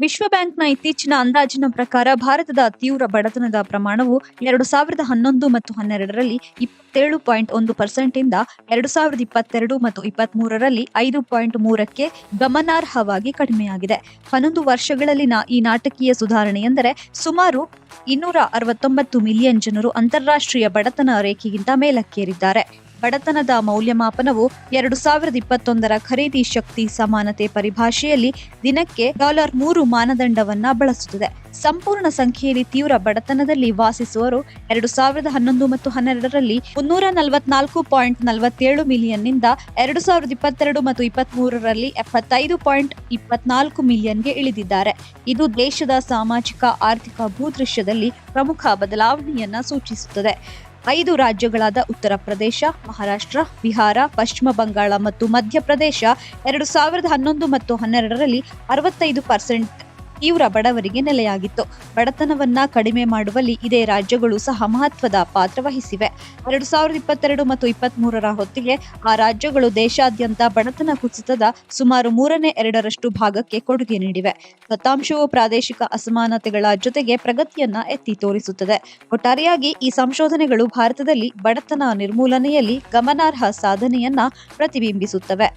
ವಿಶ್ವ ಬ್ಯಾಂಕ್ನ ಇತ್ತೀಚಿನ ಅಂದಾಜಿನ ಪ್ರಕಾರ ಭಾರತದ ತೀವ್ರ ಬಡತನದ ಪ್ರಮಾಣವು ಎರಡು ಸಾವಿರದ ಹನ್ನೊಂದು ಮತ್ತು ಹನ್ನೆರಡರಲ್ಲಿ ಇಪ್ಪತ್ತೇಳು ಪಾಯಿಂಟ್ ಒಂದು ಪರ್ಸೆಂಟಿಂದ ಎರಡು ಸಾವಿರದ ಇಪ್ಪತ್ತೆರಡು ಮತ್ತು ಇಪ್ಪತ್ಮೂರರಲ್ಲಿ ಐದು ಪಾಯಿಂಟ್ ಮೂರಕ್ಕೆ ಗಮನಾರ್ಹವಾಗಿ ಕಡಿಮೆಯಾಗಿದೆ. ಹನ್ನೊಂದು ವರ್ಷಗಳಲ್ಲಿನ ಈ ನಾಟಕೀಯ ಸುಧಾರಣೆ ಎಂದರೆ ಸುಮಾರು ಇನ್ನೂರ ಅರವತ್ತೊಂಬತ್ತು ಮಿಲಿಯನ್ ಜನರು ಅಂತಾರಾಷ್ಟ್ರೀಯ ಬಡತನ ರೇಖೆಗಿಂತ ಮೇಲಕ್ಕೇರಿದ್ದಾರೆ. ಬಡತನದ ಮೌಲ್ಯಮಾಪನವು ಎರಡು ಸಾವಿರದ ಇಪ್ಪತ್ತೊಂದರ ಖರೀದಿ ಶಕ್ತಿ ಸಮಾನತೆ ಪರಿಭಾಷೆಯಲ್ಲಿ ದಿನಕ್ಕೆ ಡಾಲರ್ ಮೂರು ಮಾನದಂಡವನ್ನ ಬಳಸುತ್ತದೆ. ಸಂಪೂರ್ಣ ಸಂಖ್ಯೆಯಲ್ಲಿ ತೀವ್ರ ಬಡತನದಲ್ಲಿ ವಾಸಿಸುವರು ಎರಡು ಸಾವಿರದ ಹನ್ನೊಂದು ಮತ್ತು ಹನ್ನೆರಡರಲ್ಲಿ ಮುನ್ನೂರ ನಲವತ್ನಾಲ್ಕು ಪಾಯಿಂಟ್ ನಲವತ್ತೇಳು ಮಿಲಿಯನ್ನಿಂದ ಎರಡು ಸಾವಿರದ ಇಪ್ಪತ್ತೆರಡು ಮತ್ತು ಇಪ್ಪತ್ಮೂರರಲ್ಲಿ ಎಪ್ಪತ್ತೈದು ಪಾಯಿಂಟ್ ಇಪ್ಪತ್ನಾಲ್ಕು ಮಿಲಿಯನ್ಗೆ ಇಳಿದಿದ್ದಾರೆ. ಇದು ದೇಶದ ಸಾಮಾಜಿಕ, ಆರ್ಥಿಕ ಭೂದೃಶ್ಯದಲ್ಲಿ ಪ್ರಮುಖ ಬದಲಾವಣೆಯನ್ನ ಸೂಚಿಸುತ್ತದೆ. ಐದು ರಾಜ್ಯಗಳಾದ ಉತ್ತರ ಪ್ರದೇಶ, ಮಹಾರಾಷ್ಟ್ರ, ಬಿಹಾರ, ಪಶ್ಚಿಮ ಬಂಗಾಳ ಮತ್ತು ಮಧ್ಯಪ್ರದೇಶ ಎರಡು ಸಾವಿರದ ಹನ್ನೊಂದು ಮತ್ತು ಹನ್ನೆರಡರಲ್ಲಿ ಅರವತ್ತೈದು ಪರ್ಸೆಂಟ್ ತೀವ್ರ ಬಡವರಿಗೆ ನೆಲೆಯಾಗಿತ್ತು. ಬಡತನವನ್ನ ಕಡಿಮೆ ಮಾಡುವಲ್ಲಿ ಇದೇ ರಾಜ್ಯಗಳು ಸಹ ಮಹತ್ವದ ಪಾತ್ರ ವಹಿಸಿವೆ. ಎರಡು ಸಾವಿರದ ಇಪ್ಪತ್ತೆರಡು ಮತ್ತು ಇಪ್ಪತ್ಮೂರರ ಹೊತ್ತಿಗೆ ಆ ರಾಜ್ಯಗಳು ದೇಶಾದ್ಯಂತ ಬಡತನ ಕುಸಿತದ ಸುಮಾರು ಮೂರನೇ ಎರಡರಷ್ಟು ಭಾಗಕ್ಕೆ ಕೊಡುಗೆ ನೀಡಿವೆ. ದತ್ತಾಂಶವು ಪ್ರಾದೇಶಿಕ ಅಸಮಾನತೆಗಳ ಜೊತೆಗೆ ಪ್ರಗತಿಯನ್ನ ಎತ್ತಿ ತೋರಿಸುತ್ತದೆ. ಒಟ್ಟಾರೆಯಾಗಿ ಈ ಸಂಶೋಧನೆಗಳು ಭಾರತದಲ್ಲಿ ಬಡತನ ನಿರ್ಮೂಲನೆಯಲ್ಲಿ ಗಮನಾರ್ಹ ಸಾಧನೆಯನ್ನ ಪ್ರತಿಬಿಂಬಿಸುತ್ತವೆ.